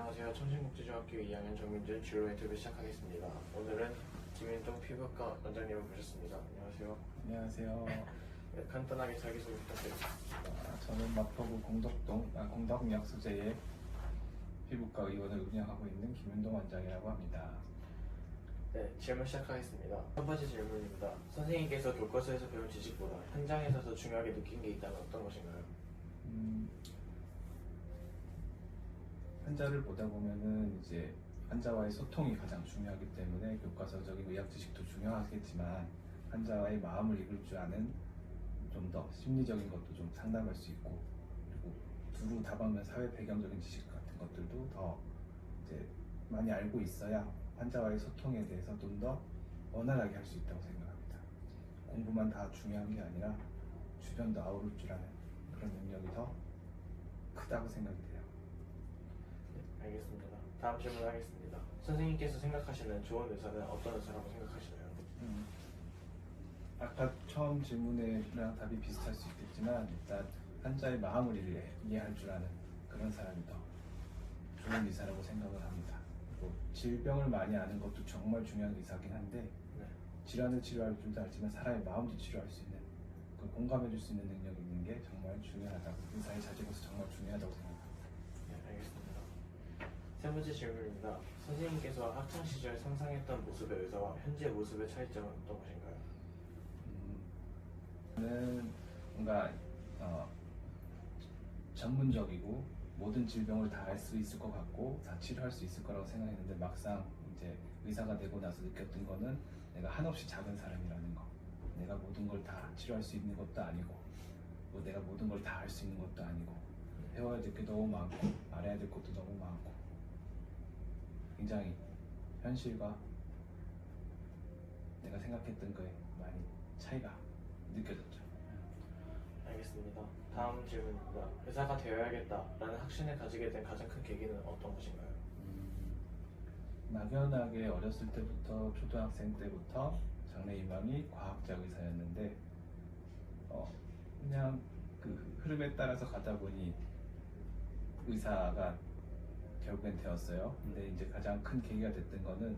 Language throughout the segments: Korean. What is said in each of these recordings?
안녕하세요. 청신국제중학교 2학년 정민준 진로 인터뷰 시작하겠습니다. 오늘은 김윤동 피부과 원장님을 모셨습니다. 안녕하세요. 안녕하세요. 네, 간단하게 자기소개 부탁드립니다. 아, 저는 마포구 공덕동 아, 공덕약수제의 피부과 의원을 운영하고 있는 김윤동 원장이라고 합니다. 네, 질문 시작하겠습니다. 첫 번째 질문입니다. 선생님께서 교과서에서 배운 지식보다 현장에서 더 중요하게 느낀 게 있다면 어떤 것인가요? 음, 환자를 보다 보면은 이제 환자와의 소통이 가장 중요하기 때문에 교과서적인 의학 지식도 중요하겠지만 환자와의 마음을 읽을 줄 아는 좀 더 심리적인 것도 좀 상담할 수 있고 그리고 두루 다방면 사회 배경적인 지식 같은 것들도 더 이제 많이 알고 있어야 환자와의 소통에 대해서 좀 더 원활하게 할 수 있다고 생각합니다. 공부만 다 중요한 게 아니라 주변도 아우를 줄 아는 그런 능력이 더 크다고. 네, 알겠습니다. 다음 질문하겠습니다. 선생님께서 생각하시는 좋은 의사는 어떤 의사라고 생각하시나요? 음, 아까 처음 질문이랑 답이 비슷할 수 있겠지만 일단 환자의 마음을 이해, 이해할 줄 아는 그런 사람이 더 좋은 의사라고 생각을 합니다. 그리고 질병을 많이 아는 것도 정말 중요한 의사긴 한데 네. 질환을 치료할 줄도 알지만 사람의 마음도 치료할 수 있는 그 공감해 줄 수 있는 능력이 있는 게 정말 중요하다고 의사의 자질로서 정말 중요하다고 생각합니다. 세 번째 질문입니다. 선생님께서 학창 시절 상상했던 모습의 의사와 현재 모습의 차이점은 어떤 것인가요? 음, 저는 뭔가 어, 전문적이고 모든 질병을 다 알 수 있을 것 같고 다 치료할 수 있을 거라고 생각했는데 막상 이제 의사가 되고 나서 느꼈던 거는 내가 한없이 작은 사람이라는 거 내가 모든 걸 다 치료할 수 있는 것도 아니고 뭐 내가 모든 걸다할수 있는 것도 아니고 배워야 될 게 너무 많고 알아야 될 것도 너무 많고 굉장히 현실과 내가 생각했던 거에 많이 차이가 느껴졌죠. 알겠습니다. 다음 질문입니다. 의사가 되어야겠다라는 확신을 가지게 된 가장 큰 계기는 어떤 것인가요? 음, 막연하게 어렸을 때부터 초등학생 때부터 장래 희망이 과학자 의사였는데 어, 그냥 그 흐름에 따라서 가다 보니 의사가 결국엔 되었어요. 근데 이제 가장 큰 계기가 됐던 거는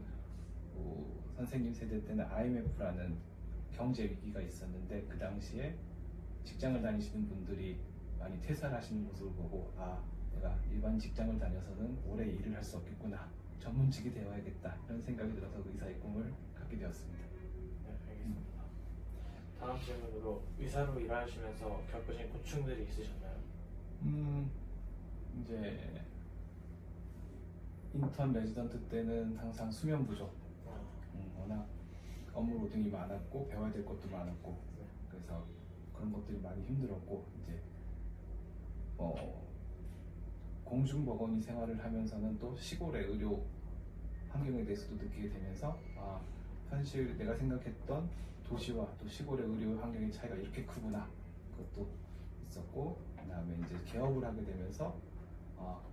뭐 선생님 세대 때는 IMF라는 경제 위기가 있었는데 그 당시에 직장을 다니시는 분들이 많이 퇴사를 하시는 모습을 보고 아 내가 일반 직장을 다녀서는 오래 일을 할 수 없겠구나 전문직이 되어야겠다 이런 생각이 들어서 의사의 꿈을 갖게 되었습니다. 네, 알겠습니다. 다음 질문으로 의사로 일하시면서 겪으신 고충들이 있으셨나요? 음 이제 인턴 레지던트 때는 항상 수면 부족 아, 음, 워낙 업무 노동이 많았고 배워야 될 것도 많았고 네. 그래서 그런 것들이 많이 힘들었고 이제 어, 공중보건의 생활을 하면서는 또 시골의 의료 환경에 대해서도 느끼게 되면서 아 현실 내가 생각했던 도시와 또 시골의 의료 환경의 차이가 이렇게 크구나 그것도 있었고 그다음에 이제 개업을 하게 되면서 아, 이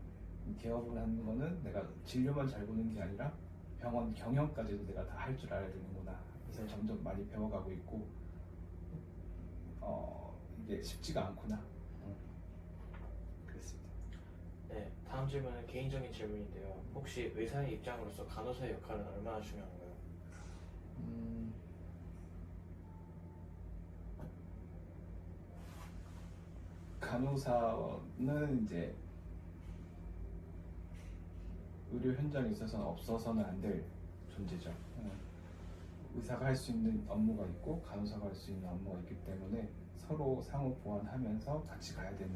개업을 하는 거는 내가 진료만 잘 보는 게 아니라 병원 경영까지도 내가 다 할 줄 알아야 되는구나. 그래서 점점 많이 배워가고 있고 어 이게 쉽지가 않구나. 음, 그랬습니다. 네, 다음 질문은 개인적인 질문인데요. 혹시 의사의 입장으로서 간호사의 역할은 얼마나 중요한가요? 음, 간호사는 이제 의료 현장에 있어서는 없어서는 안 될 존재죠. 음, 의사가 할 수 있는 업무가 있고 간호사가 할 수 있는 업무가 있기 때문에 서로 상호 보완하면서 같이 가야 되는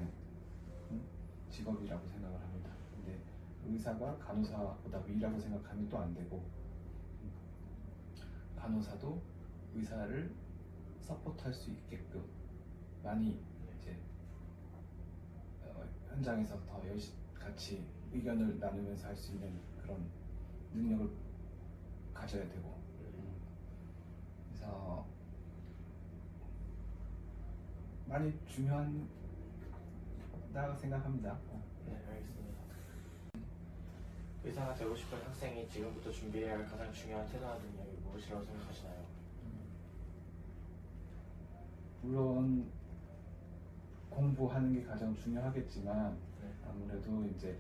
음, 직업이라고 생각을 합니다. 근데 의사가 간호사보다 위라고 생각하면 또 안 되고 음, 간호사도 의사를 서포트할 수 있게끔 많이 이제 어, 현장에서 더 같이 의견을 나누면서 할 수 있는 그런 능력을 가져야 되고 음, 그래서 많이 중요하다고 생각합니다. 어. 네, 알겠습니다. 의사가 되고 싶은 학생이 지금부터 준비해야 할 가장 중요한 태도나 능력이 무엇이라고 생각하시나요? 물론 공부하는 게 가장 중요하겠지만 네. 아무래도 이제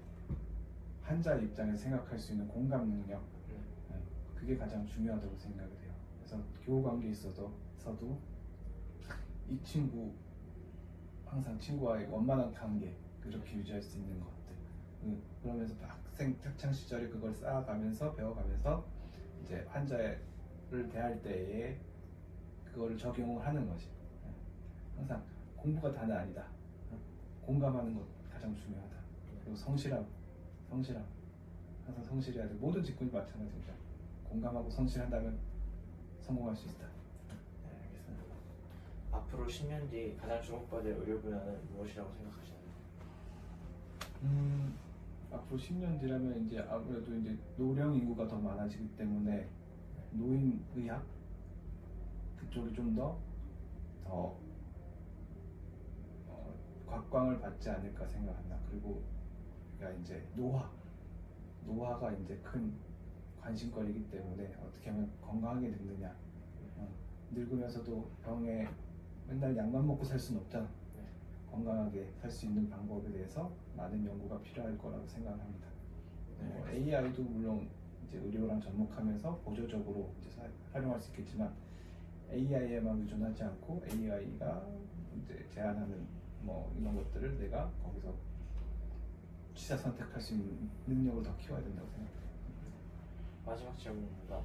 환자 입장에서 생각할 수 있는 공감 능력 네. 네, 그게 가장 중요하다고 생각이 돼요. 그래서 교우 관계에 있어서도 서도 이 친구 항상 친구와의 원만한 관계 그렇게 유지할 수 있는 것들 그- 그러면서 학생 학창 시절에 그걸 쌓아가면서 배워가면서 이제 환자를 대할 때에 그거를 적용을 하는 거지. 네. 항상 공부가 다는 아니다. 어? 공감하는 것 가장 중요하다. 그리고 성실함, 성실함. 항상 성실해야 돼. 모든 직군이 마찬가지입니다. 공감하고 성실한다면 성공할 수 있다. 네, 알겠습니다. 앞으로 10년 뒤 가장 주목받을 의료 분야는 무엇이라고 생각하시나요? 음, 앞으로 10년 뒤라면 이제 아무래도 이제 노령 인구가 더 많아지기 때문에 노인 의학 그쪽이 좀더더 어, 곽광을 받지 않을까 생각한다. 그리고 그러니까 이제 노화, 노화가 이제 큰 관심거리이기 때문에 어떻게 하면 건강하게 늙느냐. 어, 늙으면서도 병에 맨날 약만 먹고 살 수는. 네. 건강하게 살 수 있는 방법에 대해서 많은 연구가 필요할 거라고 생각합니다. 네, 뭐 알겠습니다. AI도 물론 이제 의료랑 접목하면서 보조적으로 이제 사- 활용할 수 있겠지만 AI에만 의존하지 않고 AI가 이제 제안하는 뭐 이런 것들을 내가 거기서 취사 선택할 수 있는 능력을 더 키워야 된다고 생각해요. 마지막 질문입니다.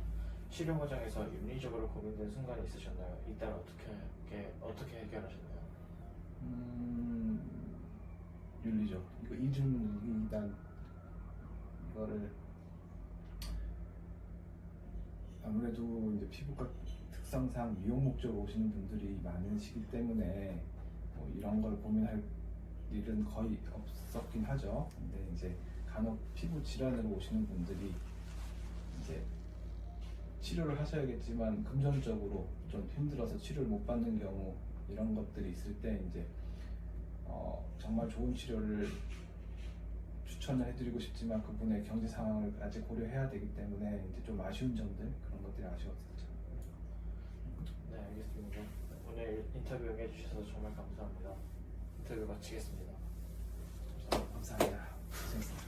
치료 과정에서 윤리적으로 고민된 순간이 있으셨나요? 이때는 어떻게 어떻게, 해결하셨나요? 음, 윤리적. 이거 이 질문은 일단 이거를 아무래도 이제 피부과 특성상 미용 목적으로 오시는 분들이 많으시기 때문에 뭐 이런 걸 고민할 일은 거의 없었긴 하죠. 근데 이제 간혹 피부 질환으로 오시는 분들이 이제 치료를 하셔야겠지만 금전적으로 좀 힘들어서 치료를 못 받는 경우 이런 것들이 있을 때 이제 어, 정말 좋은 치료를 추천을 해드리고 싶지만 그분의 경제 상황을 아직 고려해야 되기 때문에 이제 좀 아쉬운 점들 그런 것들이 아쉬웠었죠. 네, 알겠습니다. 오늘 인터뷰 응해주셔서 정말 감사합니다. 인터뷰 마치겠습니다. 감사합니다. 고생했습니다.